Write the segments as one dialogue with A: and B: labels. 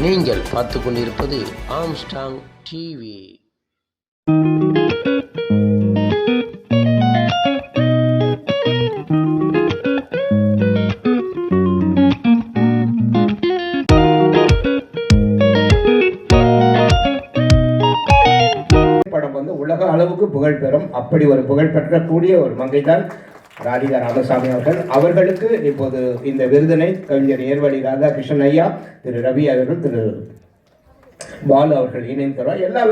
A: நீங்கள் பார்த்து கொண்டிருப்பது ஆம்ஸ்டாங் டிவி
B: படம் வந்து உலக அளவுக்கு புகழ் பெறும் அப்படி ஒரு புகழ் பெற்றக்கூடிய ஒரு மங்கை தான் ராதிகா ராமசாமி அவர்கள். அவர்களுக்கு இப்போது இந்த விருதினை கவிஞர் ஏர்வழி ராதாகிருஷ்ணன் ஐயா திரு ரவி அவர்கள் திரு பாலு அவர்கள் இணைந்தவர் எல்லா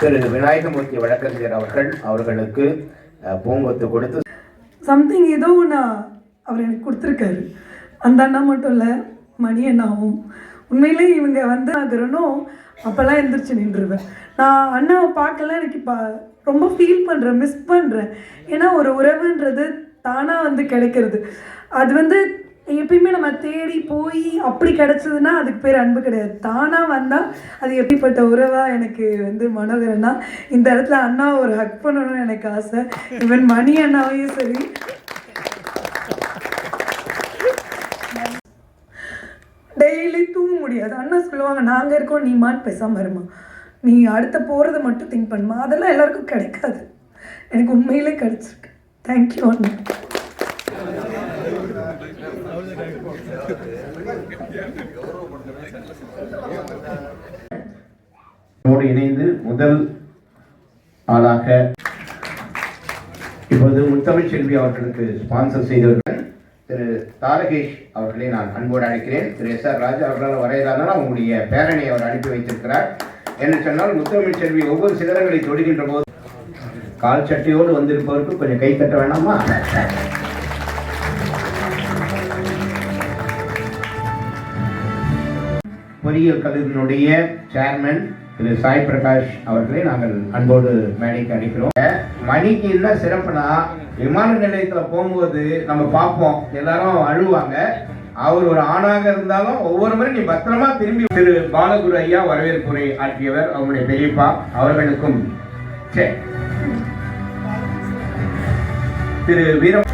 B: திரு விநாயகமூர்த்தி வழக்கறிஞர் அவர்கள் அவர்களுக்கு பூங்கொத்து கொடுத்து
C: சம்திங் ஏதோ ஒன்று அவர் எனக்கு கொடுத்துருக்காரு. அந்த அண்ணா மட்டும் இல்லை மணி அண்ணாவும். உண்மையிலே இவங்க வந்து ஆகிறனும் அப்போல்லாம் எந்திரிச்சு நின்றுருவேன். நான் அண்ணாவை பார்க்கல எனக்கு இப்போ ரொம்ப ஃபீல் பண்ணுறேன் மிஸ் பண்ணுறேன் ஏன்னா ஒரு உறவுன்றது தானாக வந்து கிடைக்கிறது. அது வந்து எப்பயுமே நம்ம தேடி போய் அப்படி கிடச்சதுன்னா அதுக்கு பேர் அன்பு கிடையாது. தானாக வந்தால் அது எப்படிப்பட்ட உறவாக எனக்கு வந்து மனோகரன்னா இந்த இடத்துல அண்ணா ஒரு ஹக் பண்ணணும்னு எனக்கு ஆசை. ஈவன் மணி அண்ணாவையும் சரி. டெய்லி தூங்க முடியாது. அண்ணா சொல்லுவாங்க நாங்கள் இருக்கோம் நீ மான் பேசாமல் வருமா நீ அடுத்த போகிறத மட்டும் திங்க் பண்ணுமா அதெல்லாம் எல்லாருக்கும் கிடைக்காது. எனக்கு உண்மையிலே கிடச்சிருக்கு. தேங்க்யூ அண்ணா.
B: இணைந்து முதல் ஆளாக இப்போது முத்தமிழ் செல்வி அவர்களுக்கு ஸ்பான்சர் செய்தவர்கள் திரு தாரகேஷ் அவர்களை நான் அன்போடு அழைக்கிறேன். திரு எஸ் ஆர் ராஜா அவர்களால் வரையிலானால் அவங்களுடைய பேரனை அவர் அனுப்பி வைத்திருக்கிறார். என்று சொன்னால் முத்தமிழ் செல்வி ஒவ்வொரு சிகரங்களை தொடுகின்ற போது கால் சட்டையோடு வந்திருப்பவருக்கு கொஞ்சம் கை தட்ட வேணாமா? பொறியியல் கல்லூரியினுடைய சேர்மன் திரு சாய் பிரகாஷ் அவர்களை நாங்கள் அன்போடு மேடைக்கு அழைக்கிறோம். மணிக்கு என்ன சிறப்புனா விமான நிலையத்துல போகும்போது நம்ம பார்ப்போம். எல்லாரும் அழுவாங்க. அவர் ஒரு ஆணாக இருந்தாலும் ஒவ்வொரு முறை நீ பத்திரமா திரும்பி திரு பாலகுரு ஐயா வரவேற்புரை ஆற்றியவர் அவருடைய பெரியப்பா அவர்களுக்கும். சரி திரு வீரம்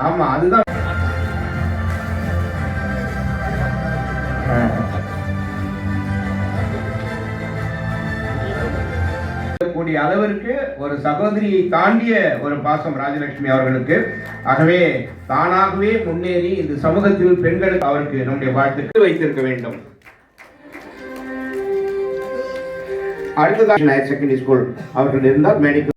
B: ஆமா அதுதான். கூடிய அளவிற்கு ஒரு சகோதரியை தாண்டிய ஒரு பாசம் ராஜலட்சுமி அவர்களுக்கு. ஆகவே தானாகவே முன்னேறி இந்த சமூகத்தில் பெண்களுக்கு அவருக்கு நம்முடைய வாழ்த்துக்கு வைத்திருக்க வேண்டும். அடுத்ததாக செகண்டரி ஸ்கூல் அவர்கள் இருந்தால் மேடைக்கு